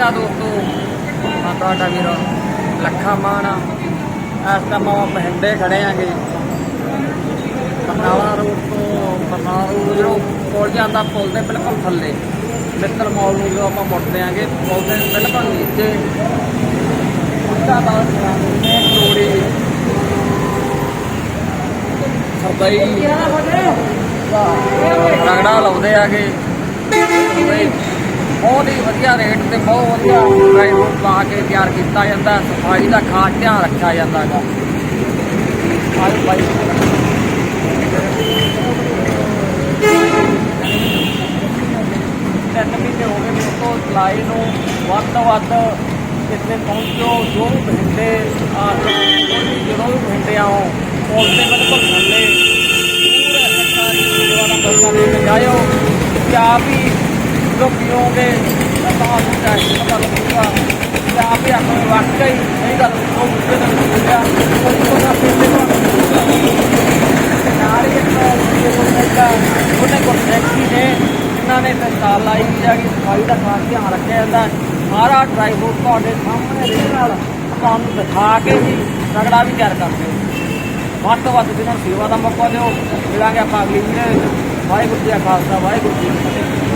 ਅਕਾਲ ਦੋਸਤੋ ਮੈਂ ਤੁਹਾਡਾ ਵੀਰ ਲੱਖਾ ਮਾਨ ਇਸ ਟਾਈਮ ਆਪਾਂ ਬਹਿੰਦੇ ਖੜੇ ਆਂਗੇ। ਬਰਨਾਲਾ ਰੋਡ ਤੋਂ ਬਰਨਾਲਾ ਰੋਡ ਜਿਹੜਾ ਪੁਲ ਜਾਂਦਾ ਪੁਲ ਦੇ ਬਿਲਕੁਲ ਥੱਲੇ। ਮਿੱਤਲ ਮੌਲ ਨੂੰ ਜਦੋਂ ਆਪਾਂ ਮੁੜਦੇ ਆਂਗੇ ਪੁਲ ਦੇ ਬਿਲਕੁਲ ਨੀਚੇ। ਉੱਚਾ ਬਾਦ ਨੇ ਤੋੜੀ ਸਰਦਾਈ ਰਗੜਾ ਲਾਉਂਦੇ ਆਗੇ। ਬਹੁਤ ਹੀ ਵਧੀਆ ਰੇਟ ਤੇ ਬਹੁਤ ਵਧੀਆ ਡਰਾਈ ਫਰੂਟ ਲਾ ਕੇ ਤਿਆਰ ਕੀਤਾ ਜਾਂਦਾ ਸਫ਼ਾਈ ਦਾ ਖਾਸ ਧਿਆਨ ਰੱਖਿਆ ਜਾਂਦਾ ਹੈਗਾ। ਆਜੋ ਬਾਈ। ਤਿੰਨ ਮਹੀਨੇ ਹੋ ਗਏ ਮੇਰੇ ਤੋਂ ਚਲਾਈ ਨੂੰ। ਵੱਧ ਤੋਂ ਵੱਧ ਇੱਥੇ ਪਹੁੰਚੋ, ਜੋ ਵੀ ਬਠਿੰਡੇ ਆ ਜਦੋਂ ਵੀ ਬਠਿੰਡੇ ਆਓ ਪੁਲ ਦੇ ਬਿਲਕੁਲ ਥੱਲੇ। ਪੂਰੇ ਸਰਕਾਰੀ ਸੇਵਾ ਦਾ ਮੌਕਾ ਜਾਇਓ ਕਿ ਆਪ ਹੀ ਜੋ ਪੀਓਗੇ, ਤਾਂ ਤੁਹਾਨੂੰ ਚਾਹੀਦਾ ਪਤਾ ਲੱਗੂਗਾ ਕਿ ਆਪ ਹੀ ਆਪਣੇ ਵਾਕਈ ਨਹੀਂ ਗੱਲ ਉਹ ਮੁੱਦੇ ਨਾਲ ਕੋਈ ਉਹਨੇ ਉਹਨੇ ਟੈਕਸੀ ਨੇ ਇਹਨਾਂ ਨੇ ਤੇ ਲਾਈ ਵੀ ਜਾ ਕੇ ਸਫ਼ਾਈ ਦਾ ਖਾਸ ਧਿਆਨ ਰੱਖਿਆ ਜਾਂਦਾ। ਸਾਰਾ ਡਰਾਈਵਰ ਤੁਹਾਡੇ ਸਾਹਮਣੇ ਰੇਹ ਨਾਲ ਤੁਹਾਨੂੰ ਦਿਖਾ ਕੇ ਹੀ ਤਗੜਾ ਵੀ ਤਿਆਰ ਕਰਦੇ ਹੋ। ਵੱਧ ਤੋਂ ਵੱਧ ਤੁਸੀਂ ਸੇਵਾ ਦਾ ਮੌਕਾ ਦਿਓ, ਮਿਲਾਂਗੇ ਆਪਾਂ ਅਗਲੀ ਵੀਡੀਓ ਵਾਹਿਗੁਰੂ ਜੀ ਕਾ ਖਾਲਸਾ, ਵਾਹਿਗੁਰੂ ਜੀ ਕੀ ਫਤਿਹ।